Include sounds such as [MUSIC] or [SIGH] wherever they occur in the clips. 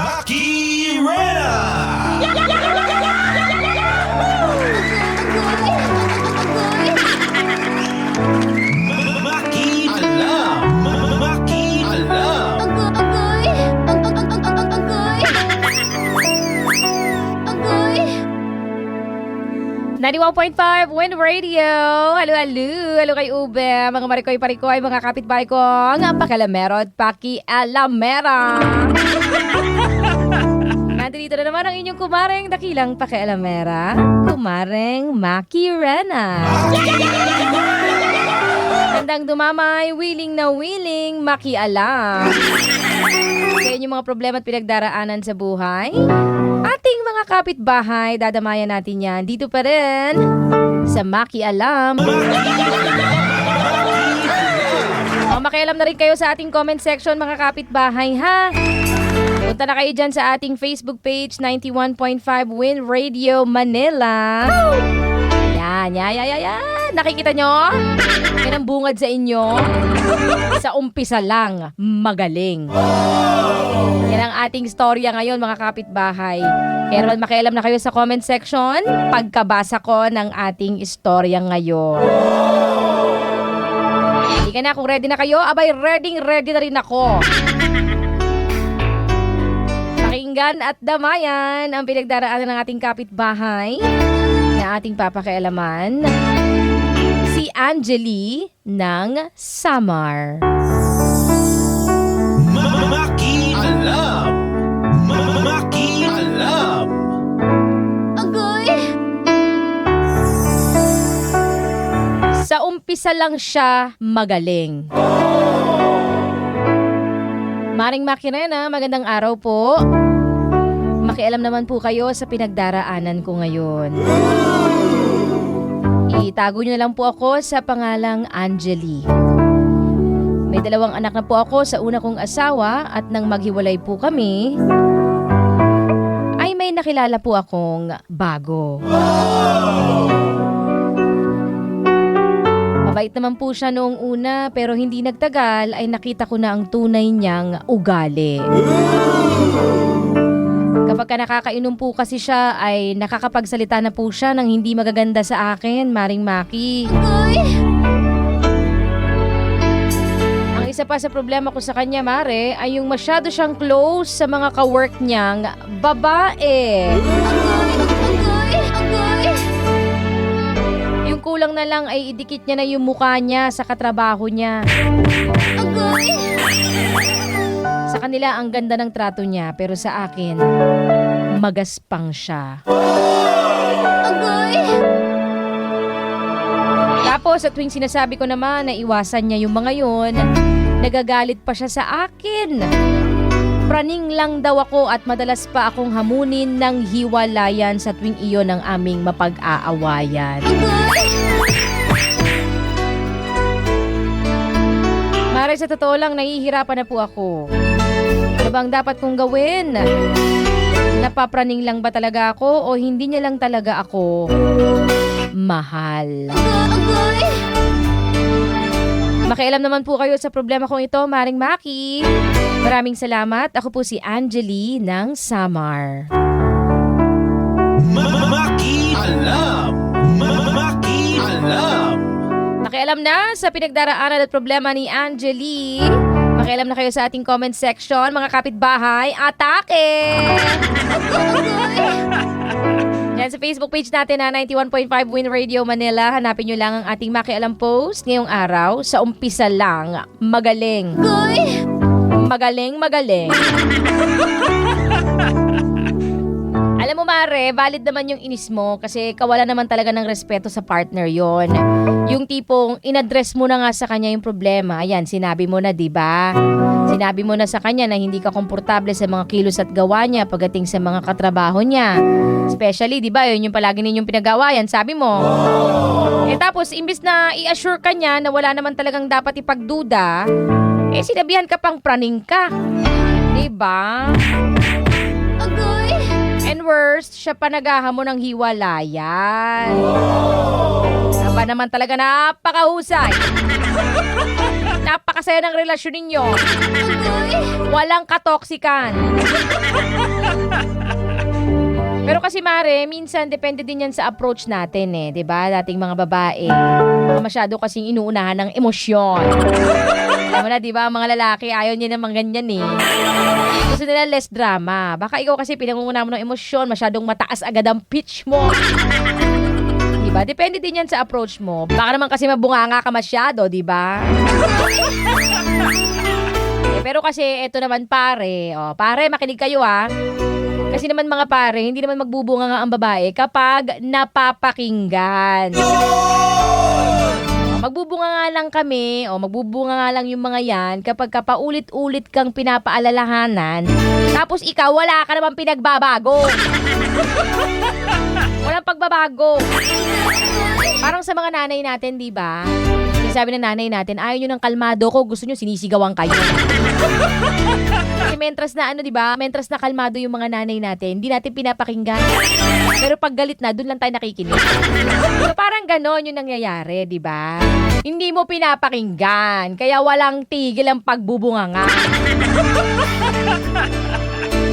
Maki Rena! Maki Alam! Maki Alam! 91.5 Win Radio. Halo, halo. Halo kay Ube. Mga marikoy parikoy, mga kapitbahay ko. Ang pakalamero at paki alamera. Nandito na naman ang inyong kumareng dakilang pakialamera. Kumareng Maki Rena. Handang dumamay, willing na willing, makialam. Sa inyong mga problema at pinagdaraanan sa buhay, ating mga kapitbahay, dadamayan natin yan dito pa rin sa Maki Alam. O, makialam na rin kayo sa ating comment section mga kapitbahay ha. Punta na kayo dyan sa ating Facebook page 91.5 Win Radio Manila. Yan, yan, yan, yan, yan. Nakikita nyo? Yan ang bungad sa inyo. Sa umpisa lang, magaling. Yan ang ating storya ngayon mga kapitbahay. Naman makialam na kayo sa comment section pagkabasa ko ng ating istorya ngayon. Hindi ka na kung ready na kayo, abay ready ready na rin ako. Pakinggan at damayan ang pinagdaraanan ng ating kapitbahay na ating papakialaman, si Angeli ng Samar. Maki Alam! Maki Alam! Sa umpisa lang siya magaling. Maring Makirena, magandang araw po. Makialam naman po kayo sa pinagdaraanan ko ngayon. Itago niyo na lang po ako sa pangalang Angeli. May dalawang anak na po ako sa una kong asawa at nang maghiwalay po kami, ay may nakilala po akong bago. Mabait naman po siya noong una pero hindi nagtagal ay nakita ko na ang tunay niyang ugali. Kapag ka nakakainom po kasi siya ay nakakapagsalita na po siya ng hindi magaganda sa akin, Maring Maki. Ang isa pa sa problema ko sa kanya, Mare, ay yung masyado siyang close sa mga kawork niyang babae. Yung kulang na lang ay idikit niya na yung mukha niya sa katrabaho niya. Sa kanila ang ganda ng trato niya pero sa akin, magaspang siya. Tapos at tuwing sinasabi ko naman na iwasan niya yung mga yon, nagagalit pa siya sa akin. Praning lang daw ako at madalas pa akong hamunin ng hiwalayan sa tuwing iyon ang aming mapag-aawayan. Mare, sa totoo lang, nahihirapan na po ako. Ano bang dapat kong gawin? Napapraning lang ba talaga ako o hindi niya lang talaga ako mahal? Makialam naman po kayo sa problema kong ito, Maring Maki. Maraming salamat. Ako po si Angeli ng Samar. Maki Alam! Maki Alam! Nakialam na sa pinagdaraanan at problema ni Angeli. Makialam na kayo sa ating comment section, mga kapitbahay. Atake! [LAUGHS] Yan sa Facebook page natin na 91.5 Win Radio Manila. Hanapin nyo lang ang ating makialam post ngayong araw. Sa umpisa lang, magaling. Magaling, magaling. [LAUGHS] Mare, valid naman yung inis mo kasi kawala naman talaga ng respeto sa partner yon. Yung tipong inaddress mo na nga sa kanya yung problema. Ayan, sinabi mo na, 'di ba? Sinabi mo na sa kanya na hindi ka komportable sa mga kilos at gawa niya pagdating sa mga katrabaho niya. Especially, 'di ba? Yun yung palagi ninyong pinagawayan, sabi mo. Eh tapos imbis na i-assure ka niya na wala naman talagang dapat ipagduda, eh sinabihan ka pang praning ka. 'Di ba? And worst, siya pa naghahamon ng hiwalayan. Aba naman talaga napakahusay. [LAUGHS] Napakasaya ng relasyon ninyo. Walang katoksikan. [LAUGHS] Pero kasi mare, minsan depende din yan sa approach natin eh, 'di ba? Dating mga babae, masyado kasing inuunahan ng emosyon. Alam mo na, 'di ba? Mga lalaki ayaw niya naman ganyan eh. Gusto nila less drama. Baka ikaw kasi pinangunguna mo ng emosyon, masyadong mataas agad ang pitch mo. 'Di ba? Depende din yan sa approach mo. Baka naman kasi mabunganga ka masyado, 'di ba? Pero kasi eto naman pare, oh, pare makinig kayo ah. Kasi naman mga pare, hindi naman magbubunga nga ang babae kapag napapakinggan. Oh, Magbubunga nga lang kami, o magbubunga nga lang yung mga yan kapag kapaulit-ulit kang pinapaalalahanan, tapos ikaw wala ka naman pinagbabago. [LAUGHS] Walang pagbabago. Parang sa mga nanay natin, di ba? Sabi ng nanay natin, ayaw nyo ng kalmado ko, gusto nyo sinisigawan kayo. Kasi mentras na ano, di ba? Mentras na kalmado yung mga nanay natin, hindi natin pinapakinggan. Pero pag galit na, dun lang tayo nakikinig. So parang ganon yung nangyayari, di ba? Hindi mo pinapakinggan, kaya walang tigil ang pagbubunga nga.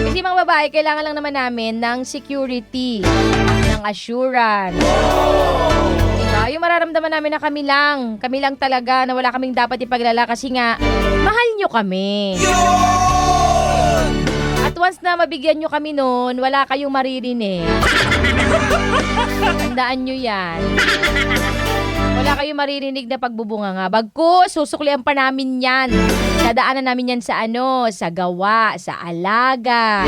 Kasi mga babae, kailangan lang naman namin ng security, ng assurance. Diba? Yung mararamdaman namin na kami lang, kami lang talaga, na wala kaming dapat ipaglala kasi nga, mahal nyo kami. At once na mabigyan nyo kami noon, wala kayong maririnig. Tandaan nyo yan. Wala kayong maririnig na pagbubunga nga. Bagkus, susuklian pa namin yan. Dadaanan namin yan sa ano, sa gawa, sa alaga,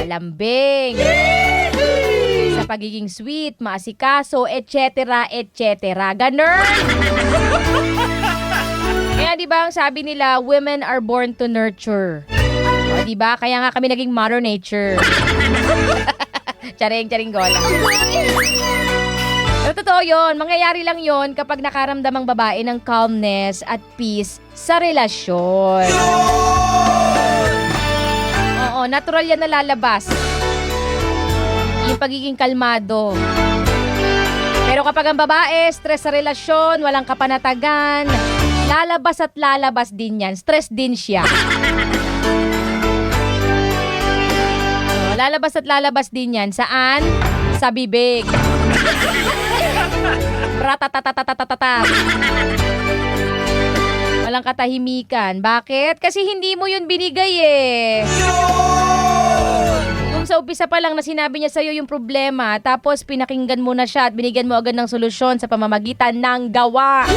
sa lambing, pagiging sweet, maasikaso, etc., etc. Ganun! [LAUGHS] Kaya di ba ang sabi nila, women are born to nurture. O, di ba? Kaya nga kami naging mother nature. [LAUGHS] charing, charing gola. Pero totoo yun, mangyayari lang yon kapag nakaramdam ang babae ng calmness at peace sa relasyon. Oo, natural yan na lalabas. Yung pagiging kalmado. Pero kapag ang babae, stress sa relasyon, walang kapanatagan, lalabas at lalabas din yan. Stress din siya. Lalabas at lalabas din yan. Saan? Sa bibig. Ratatatatatatatata. Walang katahimikan. Bakit? Kasi hindi mo yun binigay eh. Kung sa umpisa pa lang na sinabi niya sa'yo yung problema, tapos pinakinggan mo na siya at binigyan mo agad ng solusyon sa pamamagitan ng gawa.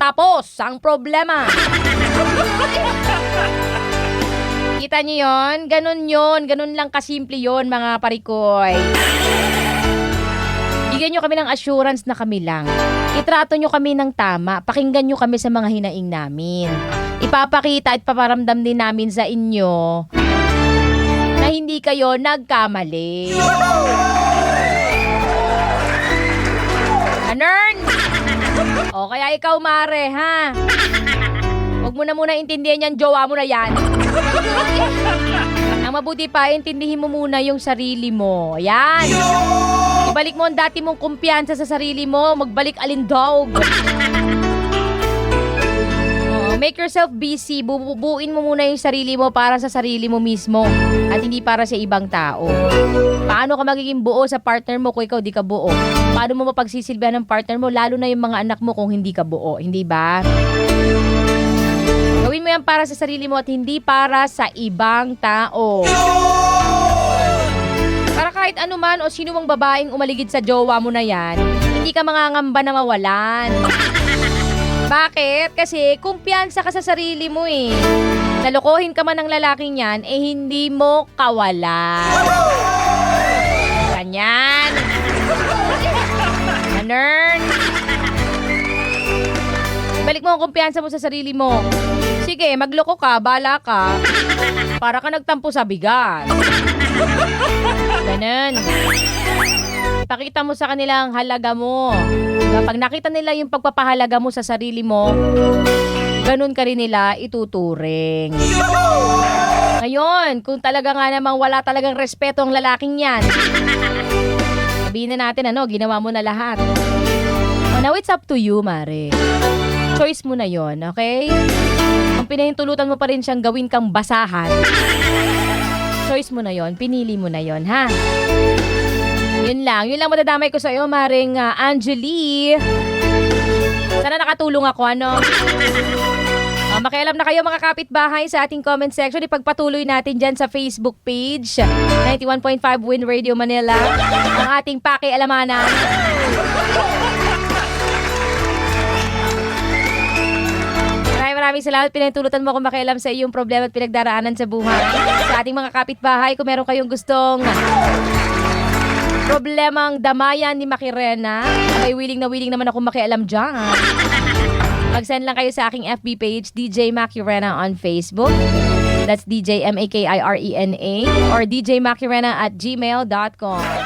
Tapos, ang problema. Kita niyo yon? Ganun yon. Ganun lang kasimple yon mga parikoy. Bigyan nyo kami ng assurance na kami lang. Itrato nyo kami ng tama. Pakinggan nyo kami sa mga hinaing namin. Ipapakita at paparamdam din namin sa inyo na hindi kayo nagkamali. Anern! O kaya ikaw, Mare, ha? Huwag mo na muna intindihan yan, jowa mo na yan. Ang mabuti pa, intindihin mo muna yung sarili mo. Yan. Ibalik mo ang dati mong kumpiyansa sa sarili mo. Magbalik alindog. Make yourself busy. Bubuin mo muna yung sarili mo para sa sarili mo mismo at hindi para sa ibang tao. Paano ka magiging buo sa partner mo kung ikaw di ka buo? Paano mo mapagsisilbihan ng partner mo lalo na yung mga anak mo kung hindi ka buo? Hindi ba? Gawin mo yan para sa sarili mo at hindi para sa ibang tao. Para kahit ano man o sino mang babaeng umaligid sa jowa mo na yan, hindi ka mangangamba na mawalan. Bakit? Kasi kumpiyansa ka sa sarili mo eh. Nalokohin ka man ng lalaking yan, eh hindi mo kawalan. Ganyan. Ganern. Balik mo ang kumpiyansa mo sa sarili mo. Sige, magloko ka, bala ka. Para ka nagtampo sa bigas. Ganun. Pakita mo sa kanila ang halaga mo. Diba? Pag nakita nila yung pagpapahalaga mo sa sarili mo, ganun ka rin nila ituturing. Ngayon, kung talaga nga namang wala talagang respeto ang lalaking yan, sabihin na natin ano, ginawa mo na lahat. Oh, now it's up to you, Mare. choice mo na yon okay? Kung pinahintulutan mo pa rin siyang gawin kang basahan, choice mo na yon pinili mo na yon ha? Yun lang. Yun lang madadamay ko sa iyo, Maring ah, Angeli. Sana nakatulong ako, ano? Ah, makialam na kayo mga kapitbahay sa ating comment section. Ipagpatuloy natin dyan sa Facebook page. 91.5 Win Radio Manila. Ang ating pakialamanan. Maraming maraming salamat. Pinahintulutan mo ako makialam sa iyong problema at pinagdaraanan sa buhay. Sa ating mga kapitbahay, kung meron kayong gustong problemang damayan ni Makirena, may willing na willing naman ako makialam dyan. Mag-send lang kayo sa aking FB page, DJ Makirena on Facebook. That's DJ M-A-K-I-R-E-N-A or DJ Makirena at gmail.com.